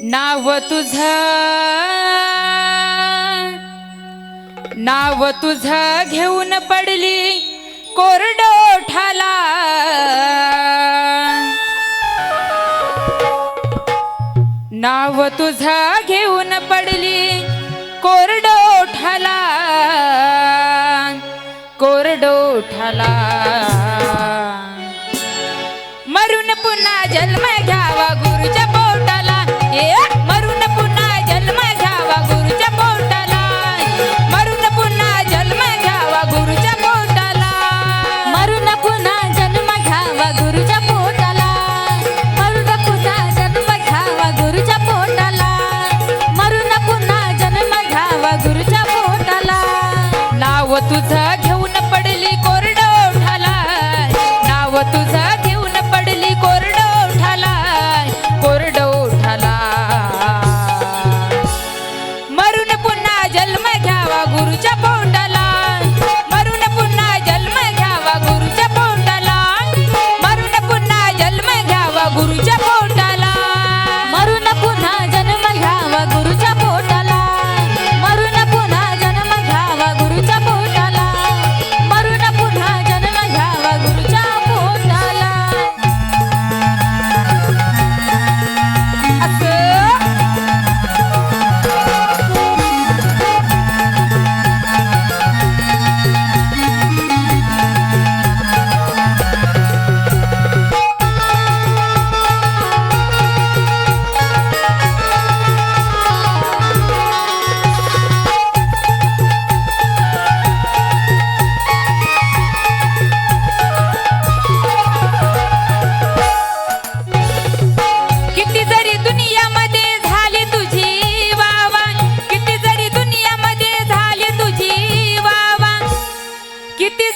नाव तुझ नाव तुझ घेऊन पडली कोरडोठाला. नाव तुझ घेऊन पडली कोरडोठाला. कोरडोठाला. मरून पुन्हा जन्म घ्यावा गुरुच्या पोटा. तुझा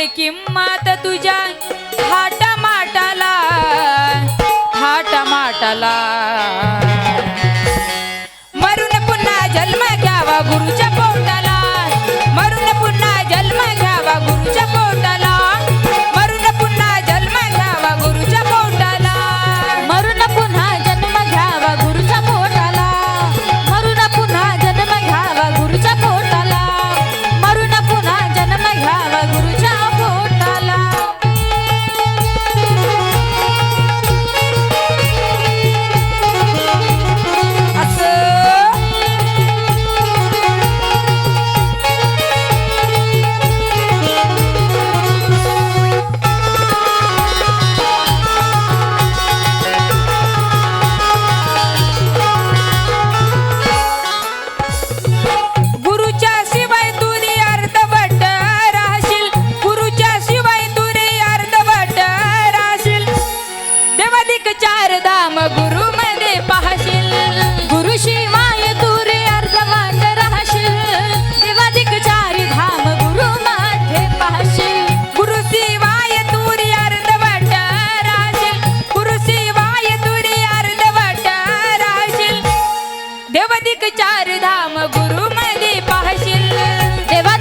रे किंमत तुझ्या हाटा माटाला हाटा माटाला मरून पुन्हा जन्म घ्यावा गुरुच्या पोटाला. मरून पुन्हा जन्म घ्यावा गुरुच्या पोटाला. मरून पुन्हा जन्म घ्यावा गुरुच्या पोटाला. मरून पुन्हा जन्म घ्यावा गुरुच्या पोटाला. मरून पुन्हा जन्म घ्यावा गुरुच्या पोटाला. मरून पुन्हा जन्म घ्यावा गुरु चार धाम गुरु मध्ये पाहशील. देवा